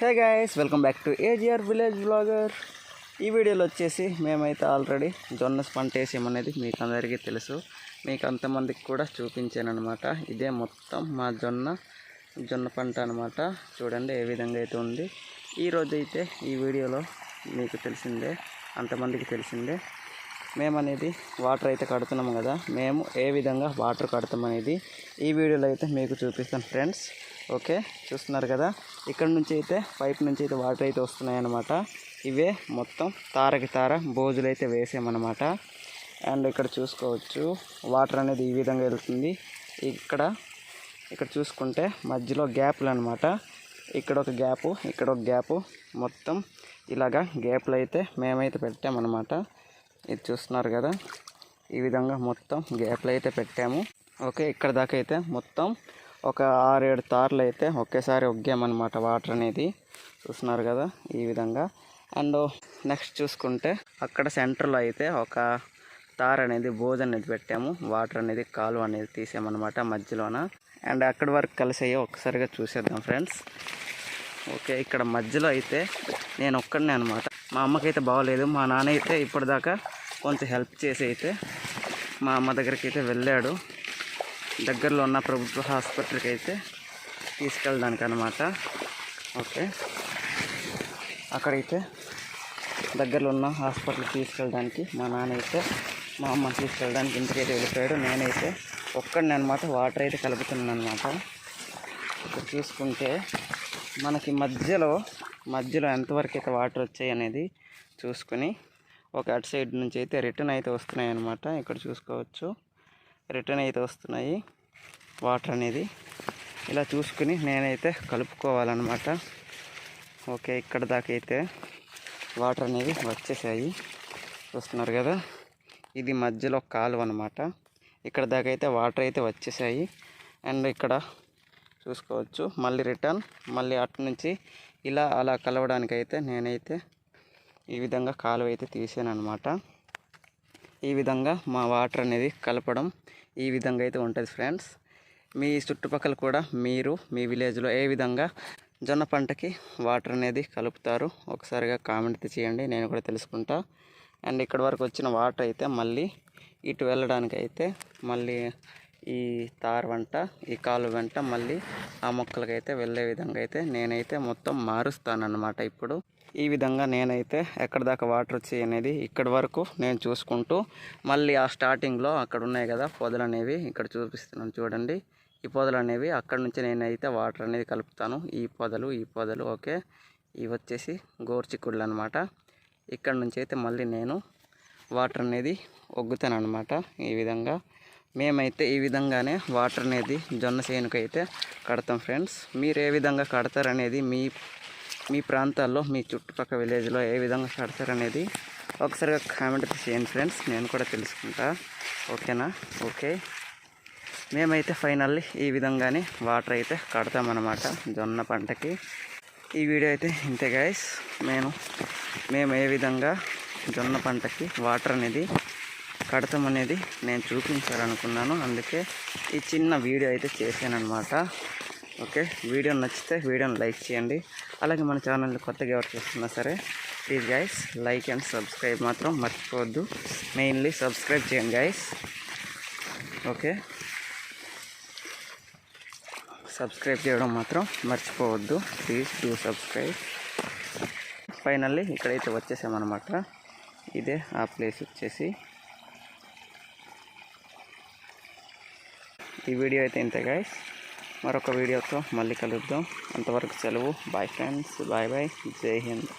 Hey guys welcome back to AGR village blogger ఈ వీడియోలో వచ్చేసి మేమైతే ఆల్రెడీ జొన్న పంట వేసామనేది మీకు అందరికీ తెలుసు. మీకు అంతమందికి కూడా చూపించాను అనమాట ఇదే మొత్తం మా జొన్న జొన్న పంట అనమాట చూడండి ఏ విధంగా అయితే ఉంది. ఈరోజు అయితే ఈ వీడియోలో మీకు తెలిసిందే అంతమందికి తెలిసిందే. మేమనేది వాటర్ అయితే కడుతున్నాము కదా. మేము ఏ విధంగా వాటర్ కడతామనేది ఈ వీడియోలో అయితే మీకు చూపిస్తాను ఫ్రెండ్స్ ఓకే చూస్తున్నారు కదా? ఇక్కడ నుంచి అయితే పైప్ నుంచి అయితే వాటర్ అయితే వస్తున్నాయన్నమాట. ఇవే మొత్తం తారకి తార బోజులు అయితే వేసామన్నమాట. అండ్ ఇక్కడ చూసుకోవచ్చు వాటర్ అనేది ఈ విధంగా వెళ్తుంది. ఇక్కడ ఇక్కడ చూసుకుంటే మధ్యలో గ్యాప్లు అనమాట ఇక్కడ ఒక గ్యాపు ఇక్కడ ఒక గ్యాపు. మొత్తం ఇలాగా గ్యాప్లు అయితే మేమైతే పెట్టామన్నమాట. ఇది చూస్తున్నారు కదా? ఈ విధంగా మొత్తం గ్యాప్లు అయితే పెట్టాము. ఓకే ఇక్కడ దాకా అయితే మొత్తం ఒక ఆరేడు తార్లు అయితే ఒకేసారి ఒగ్గామన్నమాట వాటర్ అనేది. చూస్తున్నారు కదా ఈ విధంగా. అండ్ నెక్స్ట్ చూసుకుంటే అక్కడ సెంటర్లో అయితే ఒక తార్ అనేది బోజ్ అనేది పెట్టాము. వాటర్ అనేది కాలువ అనేది తీసామన్నమాట మధ్యలోన. అండ్ అక్కడి వరకు కలిసాయో ఒక్కసారిగా చూసేద్దాం ఫ్రెండ్స్. ఓకే ఇక్కడ మధ్యలో అయితే నేను ఒక్కడనే అనమాట మా అమ్మకైతే బాగోలేదు. మా నాన్న అయితే ఇప్పటిదాకా కొంచెం హెల్ప్ చేసి అయితే మా అమ్మ దగ్గరికి అయితే వెళ్ళాడు. దగ్గరలో ఉన్న ప్రభుత్వ హాస్పిటల్కి అయితే తీసుకెళ్ళడానికి అనమాట ఓకే. అక్కడైతే దగ్గరలో ఉన్న హాస్పిటల్కి తీసుకెళ్ళడానికి మా నాన్న అయితే మా అమ్మ తీసుకెళ్ళడానికి ఇంటికైతే వెళ్ళిపోయాడు. నేనైతే ఒక్కడిని అనమాట వాటర్ అయితే కలుపుతున్నాను అనమాట ఇక్కడ చూసుకుంటే మనకి మధ్యలో మధ్యలో ఎంతవరకు అయితే వాటర్ వచ్చాయి అనేది చూసుకొని ఒక అటు సైడ్ నుంచి అయితే రిటర్న్ అయితే వస్తున్నాయి అనమాట ఇక్కడ చూసుకోవచ్చు. రిటర్న్ అయితే వస్తున్నాయి. వాటర్ అనేది ఇలా చూసుకుని నేనైతే కలుపుకోవాలన్నమాట. ఓకే ఇక్కడ దాకా అయితే వాటర్ అనేవి వచ్చేసాయి. చూస్తున్నారు కదా ఇది మధ్యలో కాలువ అనమాట ఇక్కడ దాకా అయితే వాటర్ అయితే వచ్చేసాయి. అండ్ ఇక్కడ చూసుకోవచ్చు మళ్ళీ రిటర్న్ మళ్ళీ అటు నుంచి ఇలా అలా కలవడానికి అయితే నేనైతే ఈ విధంగా కాలువ అయితే తీసాను అనమాట ఈ విధంగా మా వాటర్ అనేది కలపడం ఈ విధంగా అయితే ఉంటుంది ఫ్రెండ్స్. మీ చుట్టుపక్కల కూడా మీరు మీ విలేజ్లో ఏ విధంగా జొన్న పంటకి వాటర్ అనేది కలుపుతారు ఒకసారిగా కామెంట్ చేయండి నేను కూడా తెలుసుకుంటా. అండ్ ఇక్కడ వరకు వచ్చిన వాటర్ అయితే మళ్ళీ ఇటు వెళ్ళడానికి అయితే మళ్ళీ ఈ తార్ వెంట ఈ కాలు వెంట మళ్ళీ ఆ మొక్కలకైతే వెళ్ళే విధంగా అయితే నేనైతే మొత్తం మారుస్తానన్నమాట ఇప్పుడు. ఈ విధంగా నేనైతే ఎక్కడ దాకా వాటర్ వచ్చాయి అనేది ఇక్కడి వరకు నేను చూసుకుంటూ మళ్ళీ ఆ స్టార్టింగ్లో అక్కడ ఉన్నాయి కదా పొదలు అనేవి ఇక్కడ చూపిస్తున్నాను చూడండి. ఈ పొదలు అనేవి అక్కడ నుంచి నేనైతే వాటర్ అనేది కలుపుతాను. ఈ పొదలు ఈ పొదలు ఓకే. ఇవి వచ్చేసి గోర్చిక్కుళ్ళు అనమాట ఇక్కడ నుంచి అయితే మళ్ళీ నేను వాటర్ అనేది ఒగ్గుతాను అనమాట ఈ విధంగా. మేమైతే ఈ విధంగానే వాటర్ అనేది జొన్న చేనుకు అయితే కడతాం ఫ్రెండ్స్ మీరు ఏ విధంగా కడతారనేది మీ మీ ప్రాంతాల్లో మీ చుట్టుపక్కల విలేజ్లో ఏ విధంగా కడతారనేది ఒకసారిగా కామెంట్ చేయండి ఫ్రెండ్స్ నేను కూడా తెలుసుకుంటా. ఓకేనా ఓకే మేమైతే ఫైనల్లీ ఈ విధంగానే వాటర్ అయితే కడతామన్నమాట జొన్న పంటకి. ఈ వీడియో అయితే ఇంతే గాయస్ నేను మేము ఏ విధంగా జొన్న పంటకి వాటర్ అనేది కడతామనేది నేను చూపించాలనుకున్నాను. అందుకే ఈ చిన్న వీడియో అయితే చేశానమాట ఓకే? వీడియో నచ్చితే వీడియోని లైక్ చేయండి. అలాగే మన ఛానల్ని కొత్తగా ఎవరు చూస్తున్నా సరే please guys like and subscribe మాత్రం మర్చిపోవద్దు. మెయిన్లీ సబ్స్క్రైబ్ చేయండి గైస్. ఓకే? సబ్స్క్రైబ్ చేయడం మాత్రం మర్చిపోవద్దు. Please do subscribe. ఫైనల్లీ ఇక్కడైతే వచ్చేసామన్నమాట. ఇదే ఆ ప్లేస్ వచ్చేసి ఈ వీడియో అయితే ఇంతే గాయస్ మరొక వీడియోతో మళ్ళీ కలుద్దాం. అంతవరకు సెలవు. బాయ్ ఫ్రెండ్స్ బాయ్ బాయ్ జై హింద్.